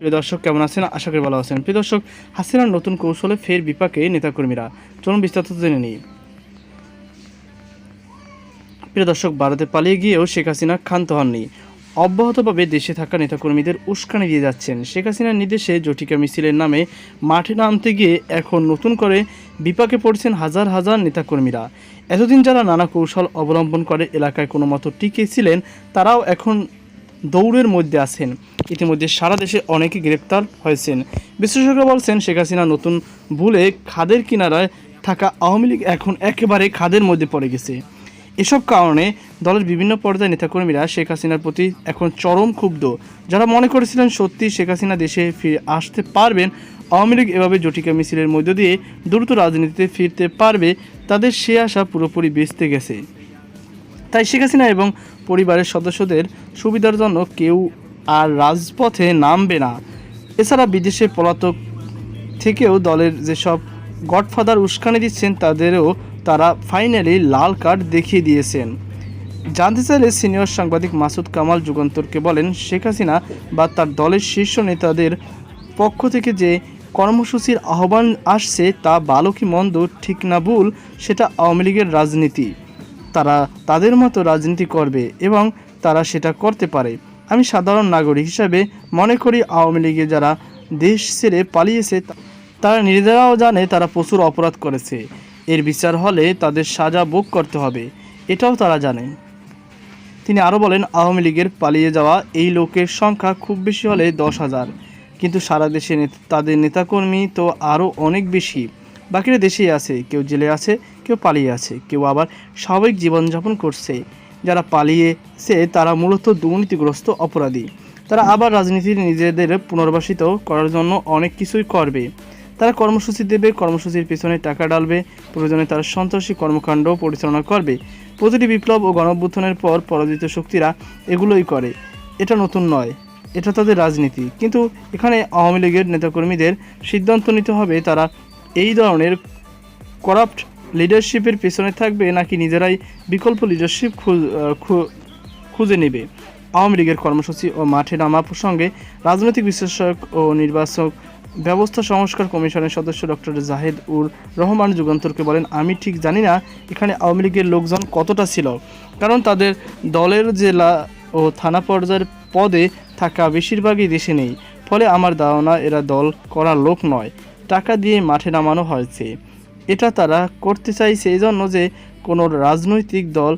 প্রিয় দর্শক, কেমন আছেন? আশা করি ভালো আছেন। প্রিয় দর্শক, হাসিনার নতুন কৌশলে ফের বিপাকে নেতাকর্মীরা। চলুন বিস্তারিত জেনে নিই। প্রিয় দর্শক, ভারতে পালিয়ে গিয়েও শেখ হাসিনা ক্ষান্ত হননি। অব্যাহতভাবে দেশে থাকা নেতাকর্মীদের উস্কানি দিয়ে যাচ্ছেন। শেখ হাসিনার নির্দেশে জটিকা মিছিলের নামে মাঠে নামতে গিয়ে এখন নতুন করে বিপাকে পড়ছেন হাজার হাজার নেতাকর্মীরা। এতদিন যারা নানা কৌশল অবলম্বন করে এলাকায় কোনো মতো টিকে ছিলেন, তারাও এখন দৌড়ের মধ্যে আছেন। ইতিমধ্যে সারা দেশে অনেকে গ্রেপ্তার হয়েছেন। বিশেষজ্ঞরা বলছেন, শেখ হাসিনা নতুন ভুলে খাদের কিনারায় থাকা আওয়ামী লীগ এখন একেবারে খাদের মধ্যে পড়ে গেছে। এসব কারণে দলের বিভিন্ন পর্যায়ে নেতাকর্মীরা শেখ হাসিনার প্রতি এখন চরম ক্ষুব্ধ। যারা মনে করেছিলেন সত্যি শেখ হাসিনা দেশে ফিরে আসতে পারবেন, আওয়ামী লীগ এভাবে জটিকা মিছিলের মধ্য দিয়ে দ্রুত রাজনীতিতে ফিরতে পারবে, তাদের সে আশা পুরোপুরি বেচতে গেছে। তাই শেখ হাসিনা এবং পরিবারের সদস্যদের সুবিধার জন্য কেউ আর রাজপথে নামবে না। এছাড়া বিদেশে পলাতক থেকেও দলের যেসব গডফাদার উস্কানি দিচ্ছেন, তাদেরও তারা ফাইনালি লাল কার্ড দেখিয়ে দিয়েছেন। জানতে চাইলে সিনিয়র সাংবাদিক মাসুদ কামাল যুগান্তরকে বলেন, শেখ হাসিনা বা তার দলের শীর্ষ নেতাদের পক্ষ থেকে যে কর্মসূচির আহ্বান আসছে তা ভালো কি মন্দ, ঠিক না ভুল, সেটা আওয়ামী লীগের রাজনীতি। তারা তাদের মতো রাজনীতি করবে এবং তারা সেটা করতে পারে। আমি সাধারণ নাগরিক হিসাবে মনে করি আওয়ামী লীগে যারা দেশ ছেড়ে পালিয়েছে, তারা নিজেরাও জানে তারা প্রচুর অপরাধ করেছে। এর বিচার হলে তাদের সাজা ভোগ করতে হবে, এটাও তারা জানে। তিনি আরও বলেন, আওয়ামী লীগের পালিয়ে যাওয়া এই লোকের সংখ্যা খুব বেশি হলে দশ হাজার। কিন্তু সারা দেশে তাদের নেতাকর্মী তো আরও অনেক বেশি। বাকিরা দেশেই আছে, কেউ জেলে আছে, কেউ পালিয়ে আছে, কেউ আবার স্বাভাবিক জীবনযাপন করছে। যারা পালিয়েছে, তারা মূলত দুর্নীতিগ্রস্ত অপরাধী। তারা আবার রাজনীতির নিজেদের পুনর্বাসিত করার জন্য অনেক কিছুই করবে। তারা কর্মসূচি দেবে, কর্মসূচির পেছনে টাকা ডালবে প্রয়োজনে তারা সন্ত্রাসী কর্মকাণ্ড পরিচালনা করবে। প্রতিটি বিপ্লব ও গণঅভ্যুত্থানের পর পরাজিত শক্তিরা এগুলোই করে। এটা নতুন নয়, এটা তাদের রাজনীতি। কিন্তু এখানে আওয়ামী লীগের নেতাকর্মীদের সিদ্ধান্ত নিতে হবে, তারা এই ধরনের করাপ্ট লিডারশিপের পেছনে থাকবে নাকি নিজেরাই বিকল্প লিডারশিপ খুঁজে নেবে? আওয়ামী লীগের কর্মসূচি ও মাঠে নামা প্রসঙ্গে রাজনৈতিক বিশ্লেষক ও নির্বাচক ব্যবস্থা সংস্কার কমিশনের সদস্য ডক্টর জাহেদ উর রহমান যুগান্তরকে বলেন, আমি ঠিক জানি না এখানে আওয়ামী লীগের লোকজন কতটা ছিল। কারণ তাদের দলের জেলা ও থানা পর্যায়ের পদে থাকা বেশিরভাগই দেশে নেই। ফলে আমার ধারণা, এরা দল করার লোক নয়। টাকা দিয়ে মাঠে নামানো হয়েছে। এটা তারা করতে চাইছে এই জন্য যে কোনো রাজনৈতিক দল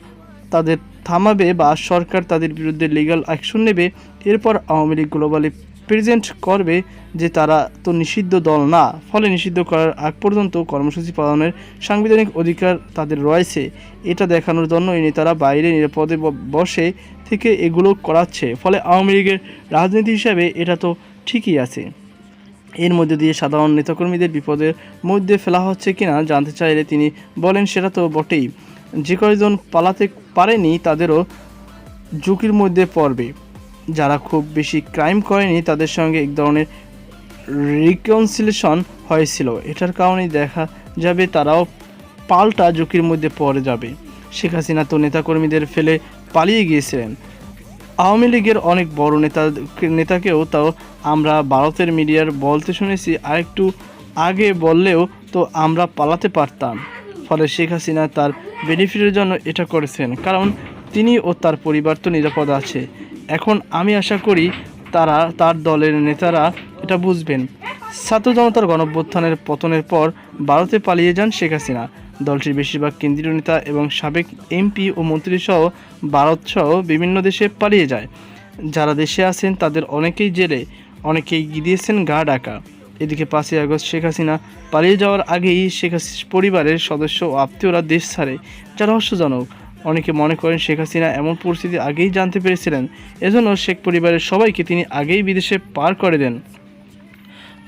তাদের থামাবে বা সরকার তাদের বিরুদ্ধে লিগ্যাল অ্যাকশন নেবে। এরপর আওয়ামী লীগ গ্লোবালি প্রেজেন্ট করবে যে তারা তো নিষিদ্ধ দল না, ফলে নিষিদ্ধ করার আগ পর্যন্ত কর্মসূচি পালনের সাংবিধানিক অধিকার তাদের রয়েছে। এটা দেখানোর জন্য এই নেতারা বাইরে নিরাপদে বসে থেকে এগুলো করাচ্ছে, ফলে আওয়ামী লীগের রাজনীতি হিসাবে এটা তো ঠিকই আছে। এর মধ্যে দিয়ে সাধারণ নেতাকর্মীদের বিপদের মধ্যে ফেলা হচ্ছে কিনা জানতে চাইলে তিনি বলেন, সেটা তো বটেই। যে কয়জন পালাতে পারেনি, তাদেরও ঝুঁকির মধ্যে পড়বে। যারা খুব বেশি ক্রাইম করেনি, তাদের সঙ্গে এক ধরনের রিকনসিলেশন হয়েছিল। এটার কারণেই দেখা যাবে তারাও পাল্টা ঝুঁকির মধ্যে পড়ে যাবে। শেখ হাসিনা তো নেতাকর্মীদের ফেলে পালিয়ে গিয়েছিলেন। আওয়ামী লীগের অনেক বড় নেতা নেতাকেও তাও আমরা ভারতের মিডিয়ার বলতে শুনেছি, আরেকটু আগে বললেও তো আমরা পালাতে পারতাম। ফলে শেখ হাসিনা তার বেনিফিটের জন্য এটা করেছেন, কারণ তিনি ও তার পরিবার তো নিরাপদ আছে। এখন আমি আশা করি তারা, তার দলের নেতারা এটা বুঝবেন। ছাত্র জনতার গণঅভ্যুত্থানের পতনের পর ভারতে পালিয়ে যান শেখ হাসিনা। দলটির বেশিরভাগ কেন্দ্রীয় নেতা এবং সাবেক এমপি ও মন্ত্রীসহ ভারতসহ বিভিন্ন দেশে পালিয়ে যায়। যারা দেশে আছেন, তাদের অনেকেই জেলে, অনেকেই গিয়েছেন গা ডাকা এদিকে পাঁচই আগস্ট শেখ হাসিনা পালিয়ে যাওয়ার আগেই শেখ হাসিনা পরিবারের সদস্য ও আত্মীয়রা দেশ ছাড়ে। যা রহস্যজনক অনেকে মনে করেন শেখ হাসিনা এমন পরিস্থিতি আগেই জানতে পেরেছিলেন। এজন্য শেখ পরিবারের সবাইকে তিনি আগেই বিদেশে পার করে দেন।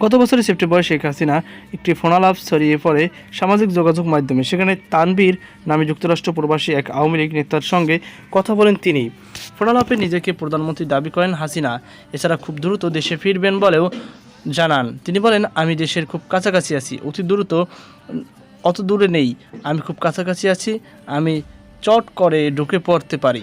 গত বছরের সেপ্টেম্বরে শেখ হাসিনা একটি ফোনালাপ ছড়িয়ে পড়ে সামাজিক যোগাযোগ মাধ্যমে। সেখানে তানবীর নামে যুক্তরাষ্ট্র প্রবাসী এক আওয়ামী লীগ নেতার সঙ্গে কথা বলেন তিনি। ফোনালাপে নিজেকে প্রধানমন্ত্রী দাবি করেন হাসিনা। এছাড়া খুব দ্রুত দেশে ফিরবেন বলেও জানান। তিনি বলেন, আমি দেশের খুব কাছাকাছি আছি। অতি দ্রুত, অত দূরে নেই। আমি খুব কাছাকাছি আছি। আমি চট করে ঢুকে পড়তে পারি।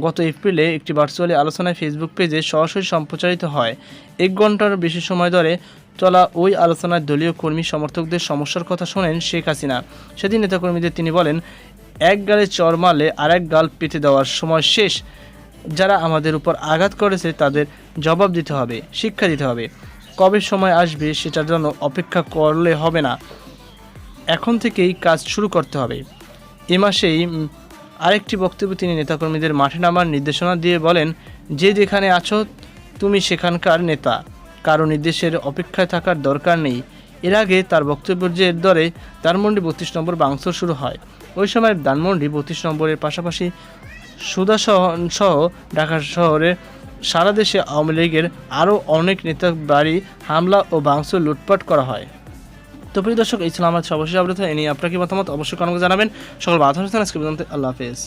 গত এপ্রিলে একটি ভার্চুয়ালি আলোচনায় ফেসবুক পেজে সরাসরি সম্প্রচারিত হয়। এক ঘণ্টার বেশি সময় ধরে চলা ওই আলোচনায় দলীয় কর্মী সমর্থকদের সমস্যার কথা শোনেন শেখ হাসিনা। সেদিন নেতাকর্মীদের তিনি বলেন, এক গালে চর মারলে আরেক গাল পেতে দেওয়ার সময় শেষ। যারা আমাদের উপর আঘাত করেছে তাদের জবাব দিতে হবে, শিক্ষা দিতে হবে। কবে সময় আসবে সেটার জন্য অপেক্ষা করলে হবে না। এখন থেকেই কাজ শুরু করতে হবে। এ মাসেই আরেকটি বক্তব্যে তিনি নেতাকর্মীদের মাঠে নামার নির্দেশনা দিয়ে বলেন, যে যেখানে আছো, তুমি সেখানকার নেতা। কারও নির্দেশের অপেক্ষায় থাকার দরকার নেই। এর আগে তার বক্তব্যের যে দরে ধানমন্ডি বত্রিশ নম্বর বাংসর শুরু হয়। ওই সময় ধানমন্ডি বত্রিশ নম্বরের পাশাপাশি সুদা সহ- ঢাকা শহরে সারা দেশে আওয়ামী লীগের আরও অনেক নেতা বাড়ি হামলা ও ভাঙচুর লুটপাট করা হয়। তো প্রিয় দর্শক, এই ছিল আমার সবশেষ আপডেট এ নিয়ে আপনার কি মতামত? অবশ্যই কমেন্টে জানাবেন। সকল বাধা আজকে পর্যন্ত আল্লাহ হাফেজ।